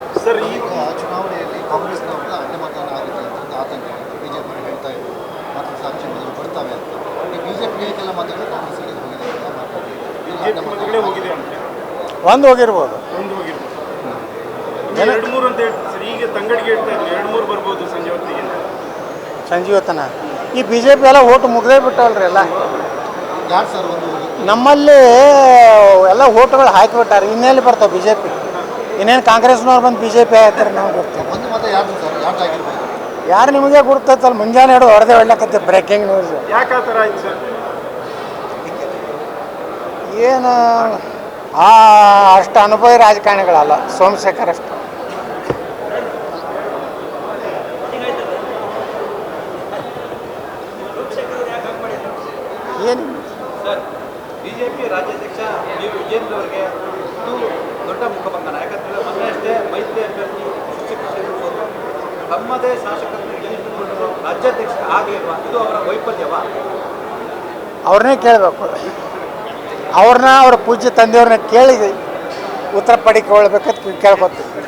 Sir ಈ ಈಗ ಚುನಾವಣೆಯಲ್ಲಿ ಕಾಂಗ್ರೆಸ್ನವ್ರಿಗೆ ಅಡ್ಡಮತದಾನ ಆಗುತ್ತೆ ಅಂತ ಒಂದು ಆತಂಕ ಬಿಜೆಪಿ ಹೇಳ್ತಾ ಇದ್ರು. ಮತ್ತು ಸಾಕ್ಷಿಗಳು ಬರ್ತವೆ ಅಂತ. ಈ ಬಿಜೆಪಿ ಹೇಳಿಕೆಲ್ಲ ಮಾತಾಡಿದ್ರೆ ಕಾಂಗ್ರೆಸ್ ಕಡೆ ಹೋಗಿದೆ ಹೋಗಿದೆ ಅಂತ. ಒಂದು ಹೋಗಿರ್ಬೋದು. ಒಂದು ಹೋಗಿರ್ಬೋದು. ಎರಡು ಮೂರು ಅಂತ ಹೇಳ್ತಾರೆ. ಸರ್ ಈಗ ತಂಗಡಿಗೆ ಹೇಳ್ತಾ ಇದ್ರು. ಎರಡು ಮೂರು ಬರ್ಬೋದು ಸಂಜೆ ಹೊತ್ತಿಗೆ. ಅಂತ. ಸಂಜೀವತನ ಈ ಬಿ ಜೆ ಪಿ ಎಲ್ಲ ಓಟು ಮುಗ್ದೇ ಬಿಟ್ಟವಲ್ರಿ ಎಲ್ಲ. ಯಾರು ಸರ್ ಒಂದು ನಮ್ಮಲ್ಲಿ ಎಲ್ಲ ಓಟುಗಳು ಹಾಕಿಬಿಟ್ಟಾರೆ ಇನ್ನೆಲ್ಲಿ ಬರ್ತಾವೆ ಬಿ ಜೆ ಪಿ ಇನ್ನೇನು ಕಾಂಗ್ರೆಸ್ನವ್ರು ಬಂದು ಬಿ ಜೆ ಪಿ ಆಗ್ತಾರೆ ನಾವು ಗೊತ್ತಿಲ್ಲ ಒಂದು ಮತ ಯಾರ್ದು ಸರ್? ಯಾರ್ದು ಯಾರು ನಿಮಗೆ ಗುರ್ತೈತಲ್ಲ ಮುಂಜಾನೆ ಹಿಡಿದು ಹೊಡೆದೇ ಹೊಡ್ಲಕತ್ತೆ ಬ್ರೇಕಿಂಗ್ ನ್ಯೂಸ್ ಯಾಕೆ ಆ ಥರ ಆಯ್ತು ಸರ್? ಏನು ಆ ಅಷ್ಟು ಅನುಭವಿ ರಾಜಕಾರಣಿಗಳಲ್ಲ ಸೋಮಶೇಖರ್ ಅಷ್ಟು. ಏನು? ಸರ್ ಬಿಜೆಪಿ ರಾಜ್ಯಾಧ್ಯಕ್ಷ ದೊಡ್ಡ ತಮ್ಮದೇ ಶಾಸಕರನ್ನು ಗೆಲ್ಲಿಸಿಕೊಂಡು ರಾಜ್ಯಾಧ್ಯಕ್ಷ ಆಗಲಿಲ್ವಾ? ಇದು ಅವರ ವೈಫಲ್ಯವಾ? ಅವ್ರನ್ನೇ ಕೇಳಬೇಕು. ಅವ್ರನ್ನ ಅವ್ರ ಪೂಜ್ಯ ತಂದೆಯವ್ರನ್ನ ಕೇಳಿ ಉತ್ತರ ಪಡಿಕೊಳ್ಬೇಕಂತ ಕೇಳ್ಕೊತೀವಿ.